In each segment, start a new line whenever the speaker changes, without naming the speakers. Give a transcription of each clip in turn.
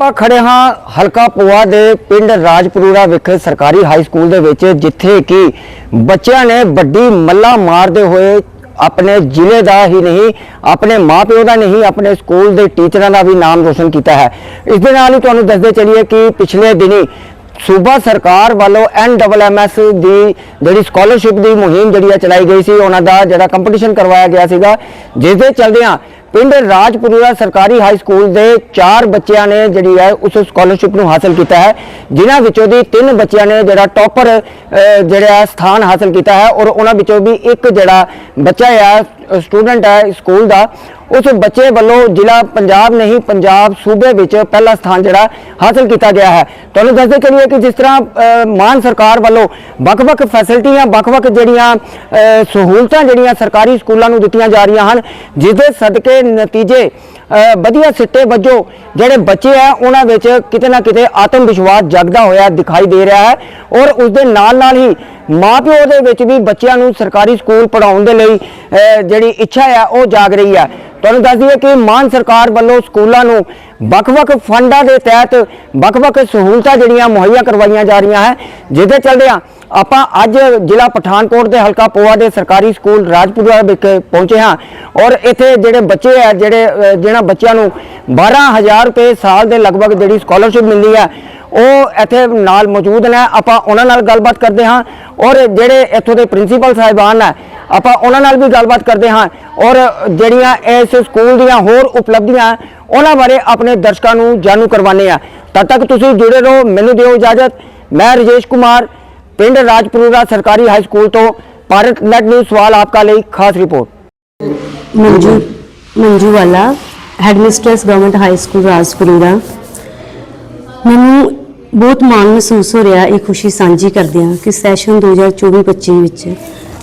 ਆਪਾਂ ਖੜੇ ਹਾਂ ਹਲਕਾ ਪੋਆ ਦੇ ਪਿੰਡ ਰਾਜਪੁਰਾ ਵਿਖੇ ਸਰਕਾਰੀ ਹਾਈ ਸਕੂਲ ਦੇ ਵਿੱਚ, ਜਿੱਥੇ ਕਿ ਬੱਚਿਆਂ ਨੇ ਵੱਡੀ ਮੱਲਾ ਮਾਰਦੇ ਹੋਏ ਆਪਣੇ ਜ਼ਿਲ੍ਹੇ ਦਾ ਹੀ ਨਹੀਂ, ਆਪਣੇ ਮਾਪਿਓ ਦਾ ਨਹੀਂ, ਆਪਣੇ ਸਕੂਲ ਦੇ ਟੀਚਰਾਂ ਦਾ ਵੀ ਨਾਮ ਰੋਸ਼ਨ ਕੀਤਾ ਹੈ। ਇਸ ਦੇ ਨਾਲ ਹੀ ਤੁਹਾਨੂੰ ਦੱਸਦੇ ਚਲੀਏ ਕਿ ਪਿਛਲੇ ਦਿਨੀ ਸੂਬਾ ਸਰਕਾਰ ਵੱਲੋਂ ਐਨਡਬਲਐਮਐਸ ਦੀ ਜਿਹੜੀ ਸਕਾਲਰਸ਼ਿਪ ਦੀ ਮੁਹਿੰਮ ਜਿਹੜੀ ਆ ਚਲਾਈ ਗਈ ਸੀ, ਉਹਨਾਂ ਦਾ ਜਿਹੜਾ ਕੰਪੀਟੀਸ਼ਨ ਕਰਵਾਇਆ ਗਿਆ ਸੀਗਾ, ਜਿਸ ਦੇ ਚਲਦਿਆਂ ਪਿੰਡ ਰਾਜਪੁਰਾ ਸਰਕਾਰੀ ਹਾਈ ਸਕੂਲ ਦੇ ਚਾਰ ਬੱਚਿਆਂ ਨੇ ਜਿਹੜੀ ਹੈ ਉਸ ਸਕਾਲਰਸ਼ਿਪ ਨੂੰ ਹਾਸਲ ਕੀਤਾ ਹੈ, ਜਿਨ੍ਹਾਂ ਵਿੱਚੋਂ ਦੀ ਤਿੰਨ ਬੱਚਿਆਂ ਨੇ ਜਿਹੜਾ ਟੌਪਰ ਜਿਹੜਾ ਸਥਾਨ ਹਾਸਲ ਕੀਤਾ ਹੈ ਔਰ ਉਹਨਾਂ ਵਿੱਚੋਂ ਵੀ ਇੱਕ ਜਿਹੜਾ ਬੱਚਾ ਹੈ ਸਟੂਡੈਂਟ ਹੈ, ਸਕੂਲ ਦਾ ਉਸ ਬੱਚੇ ਵੱਲੋਂ ਜ਼ਿਲ੍ਹਾ ਪੰਜਾਬ ਨਹੀਂ ਪੰਜਾਬ ਸੂਬੇ ਵਿੱਚ ਪਹਿਲਾ ਸਥਾਨ ਜਿਹੜਾ ਹਾਸਲ ਕੀਤਾ ਗਿਆ ਹੈ। ਤੁਹਾਨੂੰ ਦੱਸਦੇ ਚੱਲੀਏ ਕਿ ਜਿਸ ਤਰ੍ਹਾਂ ਅ, ਮਾਨ ਸਰਕਾਰ ਵੱਲੋਂ ਵੱਖ-ਵੱਖ ਫੈਸਿਲਿਟੀਆਂ ਵੱਖ-ਵੱਖ ਜਿਹੜੀਆਂ ਸਹੂਲਤਾਂ ਜਿਹੜੀਆਂ ਸਰਕਾਰੀ ਸਕੂਲਾਂ ਨੂੰ ਦਿੱਤੀਆਂ ਜਾ ਰਹੀਆਂ ਹਨ ਜਿਸ ਦੇ ਸਦਕੇ ਨਤੀਜੇ ਵਧੀਆ ਸਿੱਟੇ ਵਜੋਂ ਜਿਹੜੇ ਬੱਚੇ ਆ ਉਹਨਾਂ ਵਿੱਚ ਕਿਤੇ ਨਾ ਕਿਤੇ ਆਤਮ ਵਿਸ਼ਵਾਸ ਜਗਦਾ ਹੋਇਆ ਦਿਖਾਈ ਦੇ ਰਿਹਾ ਹੈ ਔਰ ਉਸ ਦੇ ਨਾਲ ਨਾਲ ਹੀ ਮਾਪਿਓ ਦੇ ਵਿੱਚ ਵੀ ਬੱਚਿਆਂ ਨੂੰ ਸਰਕਾਰੀ ਸਕੂਲ ਪੜਾਉਣ ਦੇ ਲਈ ਜਿਹੜੀ ਇੱਛਾ ਆ ਉਹ ਜਾਗ ਰਹੀ ਹੈ ਤੁਹਾਨੂੰ ਦੱਸ ਦਈਏ ਕਿ ਮਾਨ ਸਰਕਾਰ ਵੱਲੋਂ ਸਕੂਲਾਂ ਨੂੰ ਵੱਖ-ਵੱਖ ਫੰਡਾਂ ਦੇ ਤਹਿਤ ਵੱਖ-ਵੱਖ ਸਹੂਲਤਾਂ ਜਿਹੜੀਆਂ ਮੁਹੱਈਆ ਕਰਵਾਈਆਂ ਜਾ ਰਹੀਆਂ ਹੈ, ਜਿਹਦੇ ਚੱਲਦਿਆਂ ਆਪਾਂ ਅੱਜ ਜ਼ਿਲ੍ਹਾ ਪਠਾਨਕੋਟ ਦੇ ਹਲਕਾ ਪੋਆ ਦੇ ਸਰਕਾਰੀ ਸਕੂਲ ਰਾਜਪੁਰਾ ਵਿਖੇ ਪਹੁੰਚੇ ਹਾਂ ਔਰ ਇੱਥੇ ਜਿਹੜੇ ਬੱਚੇ ਆ, ਜਿਹੜੇ ਜਿਹਨਾਂ ਬੱਚਿਆਂ ਨੂੰ 12000 ਰੁਪਏ ਸਾਲ ਦੇ ਲਗਭਗ ਜਿਹੜੀ ਸਕਾਲਰਸ਼ਿਪ ਮਿਲਦੀ ਹੈ, ਉਹ ਇੱਥੇ ਨਾਲ ਮੌਜੂਦ ਨੇ। ਆਪਾਂ ਉਹਨਾਂ ਨਾਲ ਗੱਲਬਾਤ ਕਰਦੇ ਹਾਂ ਔਰ ਜਿਹੜੇ ਇੱਥੋਂ ਦੇ ਪ੍ਰਿੰਸੀਪਲ ਸਾਹਿਬਾਨ ਹੈ ਆਪਾਂ ਉਹਨਾਂ ਨਾਲ ਵੀ ਗੱਲਬਾਤ ਕਰਦੇ ਹਾਂ ਔਰ ਜਿਹੜੀਆਂ ਇਸ ਸਕੂਲ ਦੀਆਂ ਹੋਰ ਉਪਲਬਧੀਆਂ ਉਹਨਾਂ ਬਾਰੇ ਆਪਣੇ ਦਰਸ਼ਕਾਂ ਨੂੰ ਜਾਣੂ ਕਰਵਾਉਂਦੇ ਆ ਤਦ ਤੱਕ ਤੁਸੀਂ ਜੁੜੇ ਰਹੋ, ਮੈਨੂੰ ਦਿਓ ਇਜਾਜ਼ਤ। ਮੈਂ ਰਜੇਸ਼ ਕੁਮਾਰ, ਪਿੰਡ ਰਾਜਪੁਰਾ ਸਰਕਾਰੀ ਹਾਈ ਸਕੂਲ ਤੋਂ ਭਾਰਤ ਨੈਟ ਨਿਊਜ਼ ਸਵਾਲ ਆਪਕਾ ਲਈ ਖਾਸ ਰਿਪੋਰਟ।
ਮੰਜੂ ਮੰਜੂ ਵਾਲਾ, headmistress government high school Rajpura ਮੈਨੂੰ ਬਹੁਤ ਮਾਣ ਮਹਿਸੂਸ ਹੋ ਰਿਹਾ, ਇਹ ਖੁਸ਼ੀ ਸਾਂਝੀ ਕਰਦੇ ਹਾਂ ਕਿ ਸੈਸ਼ਨ 2024-25 ਵਿੱਚ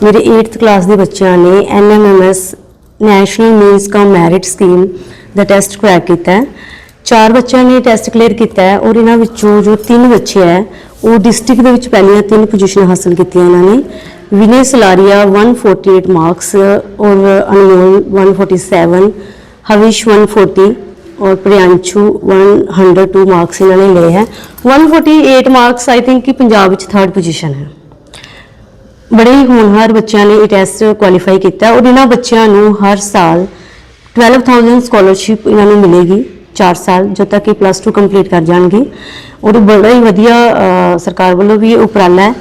ਮੇਰੇ 8th ਕਲਾਸ ਦੇ ਬੱਚਿਆਂ ਨੇ NMMS national means cum merit scheme ਦਾ ਟੈਸਟ ਕਰੈਕ ਕੀਤਾ ਹੈ। ਚਾਰ ਬੱਚਿਆਂ ਨੇ ਟੈਸਟ ਕਲੀਅਰ ਕੀਤਾ ਹੈ ਔਰ ਇਹਨਾਂ ਵਿੱਚੋਂ ਜੋ ਤਿੰਨ ਬੱਚੇ ਹੈ, ਉਹ ਡਿਸਟ੍ਰਿਕਟ ਦੇ ਵਿੱਚ ਪਹਿਲੀਆਂ ਤਿੰਨ ਪੋਜੀਸ਼ਨ ਹਾਸਲ ਕੀਤੀਆਂ ਇਹਨਾਂ ਨੇ। ਵਿਨੇ ਸਲਾਰੀਆ 148 ਮਾਰਕਸ ਔਰ ਅਨਮੋਲ 147 ਹਵਿਸ਼ 140 ਔਰ ਪ੍ਰਿयांशु 102 ਮਾਰਕਸ ਇਹਨਾਂ ਨੇ ਲਏ ਹੈ। 148 ਮਾਰਕਸ ਆਈ ਥਿੰਕ ਕਿ ਪੰਜਾਬ ਵਿੱਚ ਥਰਡ ਪੋਜੀਸ਼ਨ ਹੈ। ਬੜੇ ਹੀ ਹੋਣਹਾਰ ਬੱਚਿਆਂ ਨੇ ਇਹ ਟੈਸਟ ਕੁਆਲੀਫਾਈ ਕੀਤਾ। ਔਰ ਇਹਨਾਂ ਬੱਚਿਆਂ ਨੂੰ ਹਰ ਸਾਲ 12000 ਸਕਾਲਰਸ਼ਿਪ ਇਹਨਾਂ ਨੂੰ ਮਿਲੇਗੀ 4 ਸਾਲ, ਜਦ ਤੱਕ ਇਹ ਪਲੱਸ 2 ਕੰਪਲੀਟ ਕਰ ਜਾਣਗੇ। ਔਰ ਬੜਾ ਹੀ ਵਧੀਆ ਸਰਕਾਰ ਵੱਲੋਂ ਵੀ ਇਹ ਉਪਰਾਲਾ ਹੈ।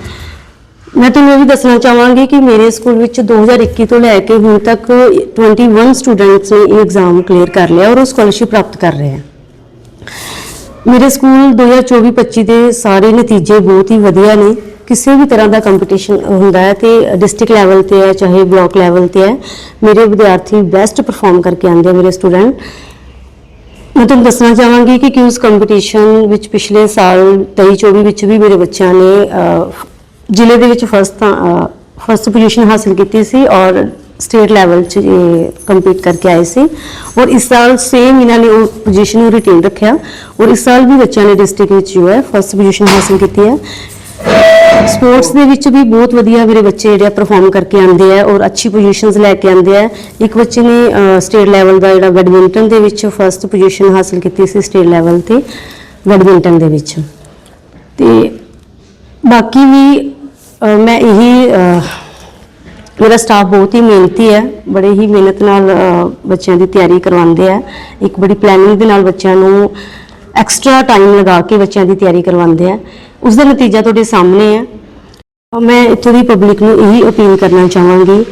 ਮੈਂ ਤੁਹਾਨੂੰ ਇਹ ਵੀ ਦੱਸਣਾ ਚਾਹਾਂਗੀ ਕਿ ਮੇਰੇ ਸਕੂਲ ਵਿੱਚ 2021 ਤੋਂ ਲੈ ਕੇ ਹੁਣ ਤੱਕ 21 ਸਟੂਡੈਂਟਸ ਨੇ ਇਹ ਐਗਜ਼ਾਮ ਕਲੀਅਰ ਕਰ ਲਿਆ ਔਰ ਉਹ ਸਕਾਲਰਸ਼ਿਪ ਪ੍ਰਾਪਤ ਕਰ ਰਹੇ ਹਨ ਮੇਰੇ ਸਕੂਲ 2024-25 ਦੇ ਸਾਰੇ ਨਤੀਜੇ ਬਹੁਤ ਹੀ ਵਧੀਆ ਨੇ। ਕਿਸੇ ਵੀ ਤਰ੍ਹਾਂ ਦਾ ਕੰਪੀਟੀਸ਼ਨ ਹੁੰਦਾ ਹੈ ਤੇ ਡਿਸਟ੍ਰਿਕਟ ਲੈਵਲ ਤੇ ਹੈ, ਚਾਹੇ ਬਲਾਕ ਲੈਵਲ ਤੇ ਹੈ, ਮੇਰੇ ਵਿਦਿਆਰਥੀ ਬੈਸਟ ਪਰਫਾਰਮ ਕਰਕੇ ਆਉਂਦੇ ਆ ਮੇਰੇ ਸਟੂਡੈਂਟ ਮੈਂ ਤੁਹਾਨੂੰ ਦੱਸਣਾ ਚਾਹਾਂਗੀ ਕਿ ਕਿਉਂ ਉਸ ਕੰਪੀਟੀਸ਼ਨ ਵਿੱਚ ਪਿਛਲੇ ਸਾਲ 23-24 ਵਿੱਚ ਵੀ ਮੇਰੇ ਬੱਚਿਆਂ ਨੇ ਜ਼ਿਲ੍ਹੇ ਦੇ ਵਿੱਚ ਫਸਟ ਫਸਟ ਪੋਜੀਸ਼ਨ ਹਾਸਲ ਕੀਤੀ ਸੀ ਔਰ ਸਟੇਟ ਲੈਵਲ 'ਚ ਇਹ ਕੰਪੀਟ ਕਰਕੇ ਆਏ ਸੀ। ਔਰ ਇਸ ਸਾਲ ਸੇਮ ਇਹਨਾਂ ਨੇ ਉਹ ਪੋਜੀਸ਼ਨ ਨੂੰ ਰਿਟੇਨ ਰੱਖਿਆ। ਔਰ ਇਸ ਸਾਲ ਵੀ ਬੱਚਿਆਂ ਨੇ ਡਿਸਟ੍ਰਿਕਟ ਵਿੱਚ ਜੋ ਹੈ ਫਸਟ ਪੋਜੀਸ਼ਨ ਹਾਸਲ ਕੀਤੀ ਹੈ। ਸਪੋਰਟਸ ਦੇ ਵਿੱਚ ਵੀ ਬਹੁਤ ਵਧੀਆ ਮੇਰੇ ਬੱਚੇ ਜਿਹੜੇ ਪਰਫਾਰਮ ਕਰਕੇ ਆਉਂਦੇ ਆ ਔਰ ਅੱਛੀ ਪੋਜੀਸ਼ਨਸ ਲੈ ਕੇ ਆਉਂਦੇ ਆ। ਇੱਕ ਬੱਚੇ ਨੇ ਸਟੇਟ ਲੈਵਲ ਦਾ ਜਿਹੜਾ ਬੈਡਮਿੰਟਨ ਦੇ ਵਿੱਚ ਫਰਸਟ ਪੋਜੀਸ਼ਨ ਹਾਸਲ ਕੀਤੀ ਸੀ ਸਟੇਟ ਲੈਵਲ ਤੇ ਬੈਡਮਿੰਟਨ ਦੇ ਵਿੱਚ। ਤੇ ਬਾਕੀ ਵੀ ਮੈਂ ਇਹੀ ਮੇਰਾ ਸਟਾਫ ਬਹੁਤ ਹੀ ਮਿਹਨਤੀ ਹੈ, ਬੜੇ ਹੀ ਮਿਹਨਤ ਨਾਲ ਬੱਚਿਆਂ ਦੀ ਤਿਆਰੀ ਕਰਵਾਉਂਦੇ ਆ। ਇੱਕ ਬੜੀ ਪਲੈਨਿੰਗ ਦੇ ਨਾਲ ਬੱਚਿਆਂ ਨੂੰ ਐਕਸਟਰਾ ਟਾਈਮ ਲਗਾ ਕੇ ਬੱਚਿਆਂ ਦੀ ਤਿਆਰੀ ਕਰਵਾਉਂਦੇ ਆ। ਉਸ ਦਾ ਨਤੀਜਾ ਤੁਹਾਡੇ ਸਾਹਮਣੇ ਹੈ। ਮੈਂ ਇੱਥੋਂ ਦੀ ਪਬਲਿਕ ਨੂੰ ਇਹੀ ਅਪੀਲ ਕਰਨਾ ਚਾਹਾਂਗੀ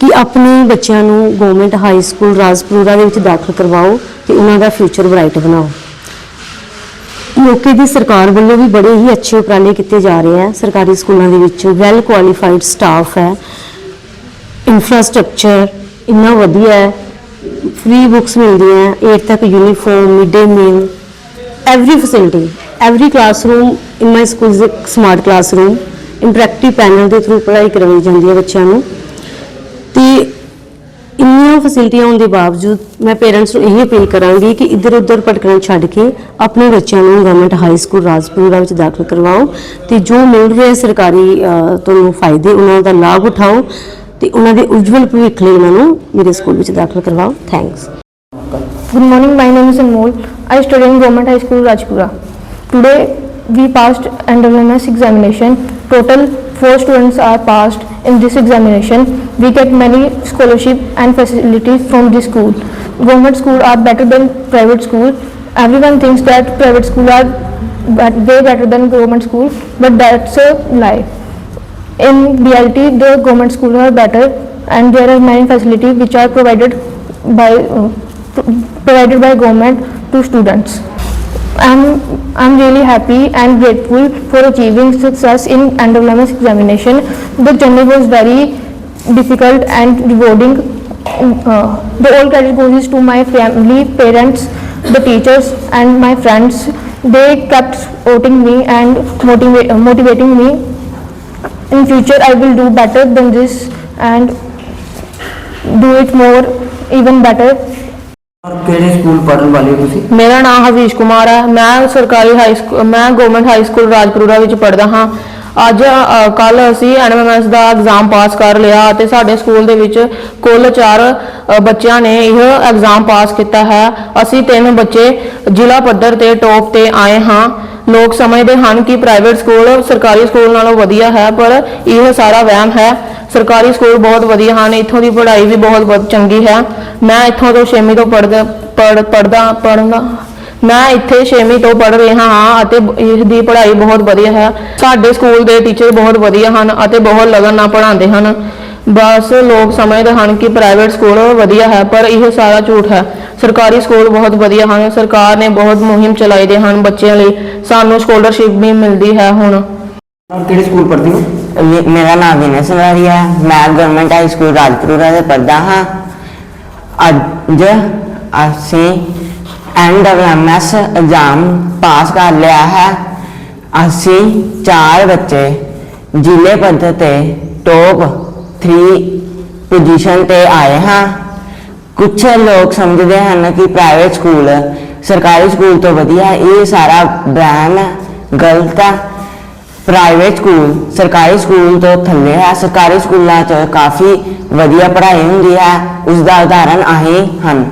ਕਿ ਆਪਣੇ ਬੱਚਿਆਂ ਨੂੰ ਗਵਰਨਮੈਂਟ ਹਾਈ ਸਕੂਲ ਰਾਜਪੁਰਾ ਦੇ ਵਿੱਚ ਦਾਖਲ ਕਰਵਾਓ ਤੇ ਉਹਨਾਂ ਦਾ ਫਿਊਚਰ ਬ੍ਰਾਈਟ ਬਣਾਓ। ਮੌਕੇ ਦੀ ਸਰਕਾਰ ਵੱਲੋਂ ਵੀ ਬੜੇ ਹੀ ਅੱਛੇ ਉਪਰਾਲੇ ਕੀਤੇ ਜਾ ਰਹੇ ਆ ਸਰਕਾਰੀ ਸਕੂਲਾਂ ਦੇ ਵਿੱਚ ਵੈਲ ਕੁਆਲੀਫਾਈਡ ਸਟਾਫ ਹੈ। ਇਨਫਰਾਸਟ੍ਰਕਚਰ ਇੰਨਾ ਵਧੀਆ ਹੈ। ਫ੍ਰੀ ਬੁੱਕਸ ਮਿਲਦੀਆਂ 8 ਤੱਕ uniform mid day meal every facility every classroom in my school is a smart classroom. ਦੇ ਥਰੂ ਪੜ੍ਹਾਈ ਕਰਵਾਈ ਜਾਂਦੀ ਹੈ ਬੱਚਿਆਂ ਨੂੰ। ਤੇ ਇੰਨੀਆਂ ਫੈਸਿਲਿਟੀਆਂ ਹੋਣ ਦੇ ਬਾਵਜੂਦ ਮੈਂ ਪੇਰੈਂਟਸ ਨੂੰ ਇਹ ਅਪੀਲ ਕਰਾਂਗੀ ਕਿ ਇੱਧਰ ਉੱਧਰ ਭਟਕਣਾ ਛੱਡ ਕੇ ਆਪਣੇ ਬੱਚਿਆਂ ਨੂੰ ਗਵਰਨਮੈਂਟ ਹਾਈ ਸਕੂਲ ਰਾਜਪੁਰਾ ਵਿੱਚ ਦਾਖਲ ਕਰਵਾਓ। ਤੇ ਜੋ ਮਿਲ ਰਿਹਾ ਸਰਕਾਰੀ ਤੁਹਾਨੂੰ ਫਾਇਦੇ ਉਹਨਾਂ ਦਾ ਲਾਭ ਉਠਾਓ ਤੇ ਉਹਨਾਂ ਦੇ ਉਜਵਲ ਭਵਿੱਖ ਲਈ ਉਹਨਾਂ ਨੂੰ ਮੇਰੇ ਸਕੂਲ ਵਿੱਚ ਦਾਖਲ ਕਰਵਾਓ। Thanks
Good morning, my name is Anmol. I study in Government High School, Rajpura. Today we passed NWMS examination. Total four students are passed in this examination. We get many scholarship and facilities from this school. Government school are better than private school. Everyone thinks that private school are way better than government school, but that's a lie. In reality, the government schools are better and there are many facilities which are provided by uh, provided by government to students. I'm I'm really happy and grateful for achieving success in NWMS examination. The journey was very difficult and rewarding. Uh, the all credit goes to my family, parents, the teachers, and my friends. They kept supporting me and motiva- uh, motivating me in future i will do better than this and do it more even better
ਔਰ ਕਿਹੜੇ school ਪੜ੍ਹਨ ਵਾਲੇ ਹੋ ਤੁਸੀਂ?
ਮੇਰਾ ਨਾਮ ਹਵੀਸ਼ ਕੁਮਾਰ ਹੈ। ਮੈਂ ਸਰਕਾਰੀ ਹਾਈ ਸਕੂਲ ਮੈਂ ਗਵਰਨਮੈਂਟ ਹਾਈ ਸਕੂਲ ਰਾਜਪੁਰਾ ਵਿੱਚ ਪੜ੍ਹਦਾ ਹਾਂ। ਅੱਜ ਕੱਲ ਅਸੀਂ ਐਨਐਮਐਸ ਦਾ ਐਗਜ਼ਾਮ ਪਾਸ ਕਰ ਲਿਆ ਅਤੇ ਸਾਡੇ ਸਕੂਲ ਦੇ ਵਿੱਚ ਕੁੱਲ 4 ਬੱਚਿਆਂ ਨੇ ਇਹ ਐਗਜ਼ਾਮ ਪਾਸ ਕੀਤਾ ਹੈ। ਅਸੀਂ ਤਿੰਨ ਬੱਚੇ ਜ਼ਿਲ੍ਹਾ ਪੱਧਰ ਤੇ ਟੌਪ ਤੇ ਆਏ ਹਾਂ। ਲੋਕ ਸਮਝਦੇ ਹਨ ਕਿ ਪ੍ਰਾਈਵੇਟ ਸਕੂਲ ਸਰਕਾਰੀ ਸਕੂਲ ਨਾਲੋਂ ਵਧੀਆ ਹੈ, ਪਰ ਇਹ ਸਾਰਾ ਵਹਿਮ ਹੈ। ਸਰਕਾਰੀ ਸਕੂਲ ਬਹੁਤ ਵਧੀਆ ਹਨ, ਇੱਥੋਂ ਦੀ ਪੜ੍ਹਾਈ ਵੀ ਬਹੁਤ ਬਹੁਤ ਚੰਗੀ ਹੈ। ਮੈਂ ਇੱਥੋਂ ਤੋਂ 6ਵੀਂ ਤੋਂ ਪੜ੍ਹਦਾ, ਪੜ੍ਹ- ਪੜ੍ਹਦਾ ਪੜ੍ਹਨਾ ਮੈਂ ਇੱਥੇ 6ਵੀਂ ਤੋਂ ਪੜ੍ਹ ਰਿਹਾ ਹਾਂ ਅਤੇ ਇਸ ਦੀ ਪੜ੍ਹਾਈ ਬਹੁਤ ਵਧੀਆ ਹੈ। ਸਾਡੇ ਸਕੂਲ ਦੇ ਟੀਚਰ ਬਹੁਤ ਵਧੀਆ ਹਨ ਅਤੇ ਬਹੁਤ ਲਗਨ ਨਾਲ ਪੜ੍ਹਾਉਂਦੇ ਹਨ। ਬਸ ਲੋਕ ਸਮਝਦੇ ਹਨ ਕਿ ਪ੍ਰਾਈਵੇਟ ਸਕੂਲ ਵਧੀਆ ਹੈ ਪਰ ਇਹ ਸਾਰਾ ਝੂਠ ਹੈ। ਸਰਕਾਰੀ ਸਕੂਲ ਬਹੁਤ ਵਧੀਆ ਹਨ। ਸਰਕਾਰ ਨੇ ਬਹੁਤ ਮੁਹਿੰਮ ਚਲਾਈ ਦੇ ਹਨ ਬੱਚਿਆਂ ਲਈ। ਸਾਨੂੰ ਸਕਾਲਰਸ਼ਿਪ ਵੀ ਮਿਲਦੀ ਹੈ ਹੁਣ।
ਕਿਹੜੇ ਸਕੂਲ ਪੜ੍ਹਦੇ ਹੋ?
ਮੇਰਾ ਨਾਮ ਵਿਨੈ ਸਵਾਰੀ ਹੈ। ਮੈਂ ਗਵਰਨਮੈਂਟ ਹਾਈ ਸਕੂਲ ਰਾਜਪੁਰਾ ਦੇ ਪੜ੍ਹਦਾ ਹਾਂ। ਅੱਜ ਅਸੀਂ ਐਨਡਬਲਐਮਐਸ ਐਗਜ਼ਾਮ ਪਾਸ ਕਰ ਲਿਆ ਹੈ। ਅਸੀਂ ਚਾਰ ਬੱਚੇ ਜ਼ਿਲ੍ਹੇ ਪੱਧਰ ਤੇ ਟੌਪ 3 ਪੋਜੀਸ਼ਨ ਤੇ ਆਏ ਹਾਂ। ਕੁਝ ਲੋਕ ਸਮਝਦੇ ਹਨ ਕਿ ਪ੍ਰਾਈਵੇਟ ਸਕੂਲ ਸਰਕਾਰੀ ਸਕੂਲ ਤੋਂ ਵਧੀਆ ਇਹ ਸਾਰਾ ਬ੍ਰਾਂਡ ਗਲਤ ਹੈ ਪ੍ਰਾਈਵੇਟ ਸਕੂਲ ਸਰਕਾਰੀ ਸਕੂਲ ਤੋਂ ਥੱਲੇ ਹੈ। ਸਰਕਾਰੀ ਸਕੂਲਾਂ 'ਚ ਕਾਫੀ ਵਧੀਆ ਪੜ੍ਹਾਈ ਹੁੰਦੀ ਹੈ। ਉਸ ਦਾ ਉਦਾਹਰਨ ਆਹੀ ਹਨ।